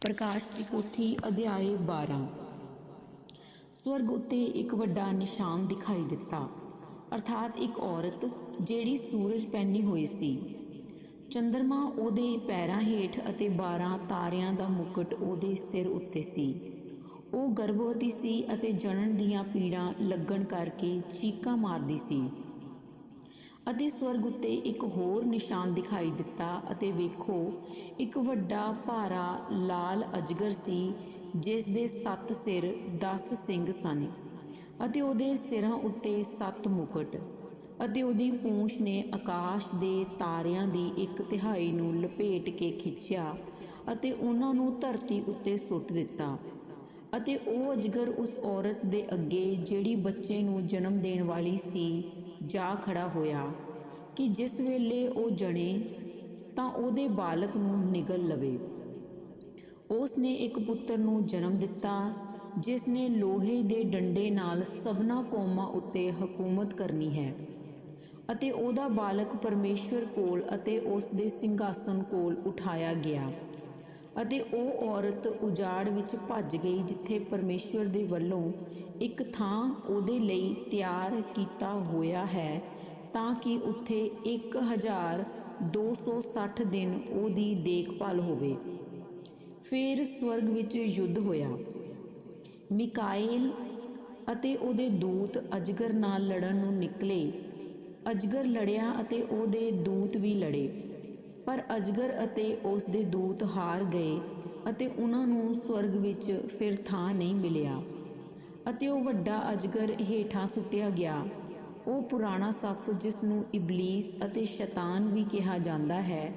ਪ੍ਰਕਾਸ਼ ਦੀ ਪੋਥੀ ਅਧਿਆਏ 12 ਸਵਰਗ ਉੱਤੇ ਇੱਕ ਵੱਡਾ ਨਿਸ਼ਾਨ ਦਿਖਾਈ ਦਿੱਤਾ। ਅਰਥਾਤ ਇੱਕ ਔਰਤ, ਜਿਹੜੀ ਸੂਰਜ ਪਹਿਨੀ ਹੋਈ ਸੀ। ਚੰਦਰਮਾ ਉਹਦੇ ਪੈਰਾਂ ਹੇਠ ਅਤੇ 12 ਤਾਰਿਆਂ ਦਾ ਮੁਕਟ ਉਹਦੇ ਸਿਰ ਉੱਤੇ ਸੀ। ਉਹ ਗਰਭਵਤੀ ਸੀ ਅਤੇ ਜਣਨ ਦੀਆਂ ਪੀੜਾਂ ਲੱਗਣ ਕਰਕੇ ਚੀਕਾਂ ਮਾਰਦੀ ਸੀ। ਅਤੇ ਸਵਰਗ ਉੱਤੇ ਇੱਕ ਹੋਰ ਨਿਸ਼ਾਨ ਦਿਖਾਈ ਦਿੱਤਾ ਅਤੇ ਵੇਖੋ, ਇੱਕ ਵੱਡਾ ਭਾਰਾ ਲਾਲ ਅਜਗਰ ਸੀ, ਜਿਸ ਦੇ 7 ਸਿਰ 10 ਸਿੰਘ ਸਨ ਅਤੇ ਉਹਦੇ ਸਿਰਾਂ ਉੱਤੇ 7 ਮੁਕਟ ਅਤੇ ਉਹਦੀ ਪੂੰਛ ਨੇ ਆਕਾਸ਼ ਦੇ ਤਾਰਿਆਂ ਦੀ ਇੱਕ ਤਿਹਾਈ ਨੂੰ ਲਪੇਟ ਕੇ ਖਿੱਚਿਆ ਅਤੇ ਉਹਨਾਂ ਨੂੰ ਧਰਤੀ ਉੱਤੇ ਸੁੱਟ ਦਿੱਤਾ ਅਤੇ ਉਹ ਅਜਗਰ ਉਸ ਔਰਤ ਦੇ ਅੱਗੇ ਜਿਹੜੀ ਬੱਚੇ ਨੂੰ ਜਨਮ ਦੇਣ ਵਾਲੀ ਸੀ ਜਾ ਖੜਾ ਹੋਇਆ ਕਿ ਜਿਸ ਵੇਲੇ ਉਹ ਜਣੇ ਤਾਂ ਉਹਦੇ ਬਾਲਕ ਨੂੰ ਨਿਗਲ ਲਵੇ। ਉਸ ਨੇ ਇੱਕ ਪੁੱਤਰ ਨੂੰ ਜਨਮ ਦਿੱਤਾ ਜਿਸ ਨੇ ਲੋਹੇ ਦੇ ਡੰਡੇ ਨਾਲ ਸਭਨਾ ਕੌਮਾਂ ਉੱਤੇ ਹਕੂਮਤ ਕਰਨੀ ਹੈ ਅਤੇ ਉਹਦਾ ਬਾਲਕ ਪਰਮੇਸ਼ਵਰ ਕੋਲ ਅਤੇ ਉਸ ਦੇ ਸਿੰਘਾਸਨ ਕੋਲ ਉਠਾਇਆ ਗਿਆ। ਅਤੇ ਉਹ ਔਰਤ ਉਜਾੜ ਵਿੱਚ ਭੱਜ ਗਈ ਜਿੱਥੇ ਪਰਮੇਸ਼ਵਰ ਦੇ ਵੱਲੋਂ ਇੱਕ ਥਾਂ ਉਹਦੇ ਲਈ ਤਿਆਰ ਕੀਤਾ ਹੋਇਆ ਹੈ ਤਾਂ ਕਿ ਉੱਥੇ 1260 ਦਿਨ ਉਹਦੀ ਦੇਖਭਾਲ ਹੋਵੇ। ਫਿਰ ਸਵਰਗ ਵਿੱਚ ਯੁੱਧ ਹੋਇਆ। ਮਿਕਾਇਲ ਅਤੇ ਉਹਦੇ ਦੂਤ ਅਜਗਰ ਨਾਲ ਲੜਨ ਨੂੰ ਨਿਕਲੇ। ਅਜਗਰ ਲੜਿਆ ਅਤੇ ਉਹਦੇ ਦੂਤ ਵੀ ਲੜੇ। ਪਰ ਅਜਗਰ ਅਤੇ ਉਸ ਦੇ ਦੂਤ ਹਾਰ ਗਏ ਅਤੇ ਉਹਨਾਂ ਨੂੰ ਸਵਰਗ ਵਿੱਚ ਫਿਰ ਥਾਂ ਨਹੀਂ ਮਿਲਿਆ। ਅਤੇ ਉਹ ਵੱਡਾ ਅਜਗਰ ਹੇਠਾਂ ਸੁੱਟਿਆ ਗਿਆ। ਉਹ ਪੁਰਾਣਾ ਸੱਪ, ਜਿਸ ਨੂੰ ਇਬਲੀਸ ਅਤੇ ਸ਼ੈਤਾਨ ਵੀ ਕਿਹਾ ਜਾਂਦਾ ਹੈ,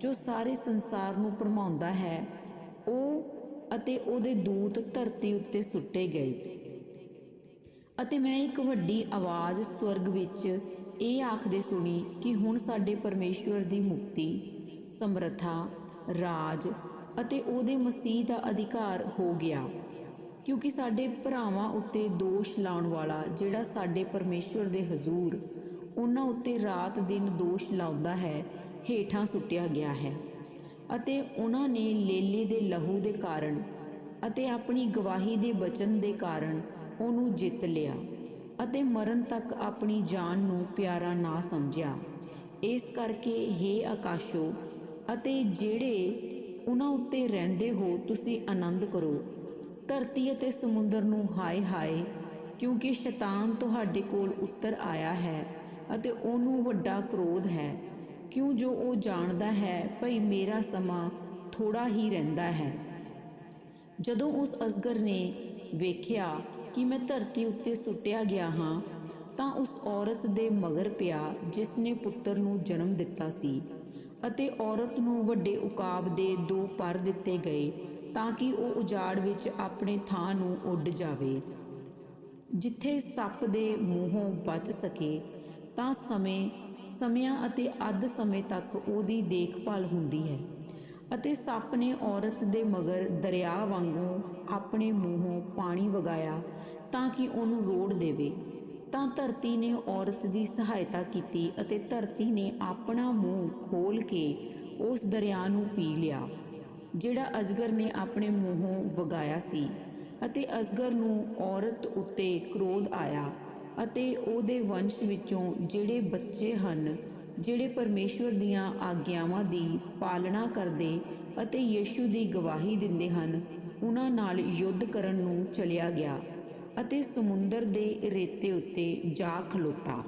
ਜੋ ਸਾਰੇ ਸੰਸਾਰ ਨੂੰ ਭਰਮਾਉਂਦਾ ਹੈ, ਉਹ ਅਤੇ ਉਹਦੇ ਦੂਤ ਧਰਤੀ ਉੱਤੇ ਸੁੱਟੇ ਗਏ। ਅਤੇ ਮੈਂ ਇੱਕ ਵੱਡੀ ਆਵਾਜ਼ ਸਵਰਗ ਵਿੱਚ ਇਹ ਆਖਦੇ ਸੁਣੀ ਕਿ ਹੁਣ ਸਾਡੇ ਪਰਮੇਸ਼ਵਰ ਦੀ ਮੁਕਤੀ ਸਮਰੱਥਾ, ਰਾਜ ਅਤੇ ਉਹਦੇ ਮਸੀਹ ਦਾ ਅਧਿਕਾਰ ਹੋ ਗਿਆ। ਕਿਉਂਕਿ ਸਾਡੇ ਭਰਾਵਾਂ ਉੱਤੇ ਦੋਸ਼ ਲਾਉਣ ਵਾਲਾ ਜਿਹੜਾ ਸਾਡੇ ਪਰਮੇਸ਼ਵਰ ਦੇ ਹਜ਼ੂਰ, ਉਹਨਾਂ ਉੱਤੇ ਰਾਤ ਦਿਨ ਦੋਸ਼ ਲਾਉਂਦਾ ਹੈ, ਹੇਠਾਂ ਸੁੱਟਿਆ ਗਿਆ ਹੈ। ਅਤੇ ਉਹਨਾਂ ਨੇ ਲੇਲੇ ਦੇ ਲਹੂ ਦੇ ਕਾਰਨ ਅਤੇ ਆਪਣੀ ਗਵਾਹੀ ਦੇ ਬਚਨ ਦੇ ਕਾਰਨ ਉਹਨੂੰ ਜਿੱਤ ਲਿਆ ਅਤੇ ਮਰਨ ਤੱਕ ਆਪਣੀ ਜਾਨ ਨੂੰ ਪਿਆਰਾ ਨਾ ਸਮਝਿਆ। ਇਸ ਕਰਕੇ हे ਆਕਾਸ਼ੋ ਅਤੇ ਜਿਹੜੇ ਉਹਨਾਂ ਉੱਤੇ ਰਹਿੰਦੇ ਹੋ, ਤੁਸੀਂ ਆਨੰਦ ਕਰੋ। ਧਰਤੀ ਅਤੇ ਸਮੁੰਦਰ ਨੂੰ ਹਾਏ ਹਾਏ, ਕਿਉਂਕਿ ਸ਼ੈਤਾਨ ਤੁਹਾਡੇ ਕੋਲ ਉੱਤਰ ਆਇਆ ਹੈ ਅਤੇ ਉਹਨੂੰ ਵੱਡਾ ਕ੍ਰੋਧ ਹੈ। ਕਿਉਂ ਜੋ ਉਹ ਜਾਣਦਾ ਹੈ, ਭਈ ਮੇਰਾ ਸਮਾਂ ਥੋੜਾ ਹੀ ਰਹਿੰਦਾ ਹੈ। ਜਦੋਂ ਉਸ ਅਸਗਰ ਨੇ ਵੇਖਿਆ ਕਿ ਮੈਂ ਧਰਤੀ ਉੱਤੇ ਸੁੱਟਿਆ ਗਿਆ ਹਾਂ, ਤਾਂ ਉਸ ਔਰਤ ਦੇ ਮਗਰ ਪਿਆ, ਜਿਸ ਨੇ ਪੁੱਤਰ ਨੂੰ ਜਨਮ ਦਿੱਤਾ ਸੀ। ਅਤੇ ਔਰਤ ਨੂੰ ਵੱਡੇ ਉਕਾਬ ਦੇ ਦੋ ਪਰ ਦਿੱਤੇ ਗਏ ਤਾਂ ਕਿ ਉਹ ਉਜਾੜ ਵਿੱਚ ਆਪਣੇ ਥਾਂ ਨੂੰ ਉੱਡ ਜਾਵੇ। ਜਿੱਥੇ ਸੱਪ ਦੇ ਮੂੰਹੋਂ ਬਚ ਸਕੇ, ਤਾਂ ਸਮੇਂ, ਸਮਿਆਂ ਅਤੇ ਅੱਧ ਸਮੇਂ ਤੱਕ ਉਹਦੀ ਦੇਖਭਾਲ ਹੁੰਦੀ ਹੈ ਅਤੇ ਸੱਪ ਨੇ ਔਰਤ ਦੇ ਮਗਰ ਦਰਿਆ ਵਾਂਗੂ ਆਪਣੇ ਮੂੰਹੋਂ ਪਾਣੀ ਵਗਾਇਆ ਤਾਂ ਕਿ ਉਹਨੂੰ ਰੋੜ ਦੇਵੇ। ਤਾਂ ਧਰਤੀ ਨੇ ਔਰਤ ਦੀ ਸਹਾਇਤਾ ਕੀਤੀ ਅਤੇ ਧਰਤੀ ਨੇ ਆਪਣਾ ਮੂੰਹ ਖੋਲ ਕੇ ਉਸ ਦਰਿਆ ਨੂੰ ਪੀ ਲਿਆ, ਜਿਹੜਾ ਅਜਗਰ ਨੇ ਆਪਣੇ ਮੂੰਹੋਂ ਵਗਾਇਆ ਸੀ ਅਤੇ ਅਜਗਰ ਨੂੰ ਔਰਤ ਉੱਤੇ ਕ੍ਰੋਧ ਆਇਆ ਅਤੇ ਉਹਦੇ ਵੰਸ਼ ਵਿੱਚੋਂ ਜਿਹੜੇ ਬੱਚੇ ਹਨ, ਜਿਹੜੇ ਪਰਮੇਸ਼ਵਰ ਦੀਆਂ ਆਗਿਆਵਾਂ ਦੀ ਪਾਲਣਾ ਕਰਦੇ ਅਤੇ ਯੀਸ਼ੂ ਦੀ ਗਵਾਹੀ ਦਿੰਦੇ ਹਨ, ਉਹਨਾਂ ਨਾਲ ਯੁੱਧ ਕਰਨ ਨੂੰ ਚਲਿਆ ਗਿਆ। ਅਤੇ ਸਮੁੰਦਰ ਦੇ ਰੇਤੇ ਉੱਤੇ ਜਾ ਖਲੋਤਾ।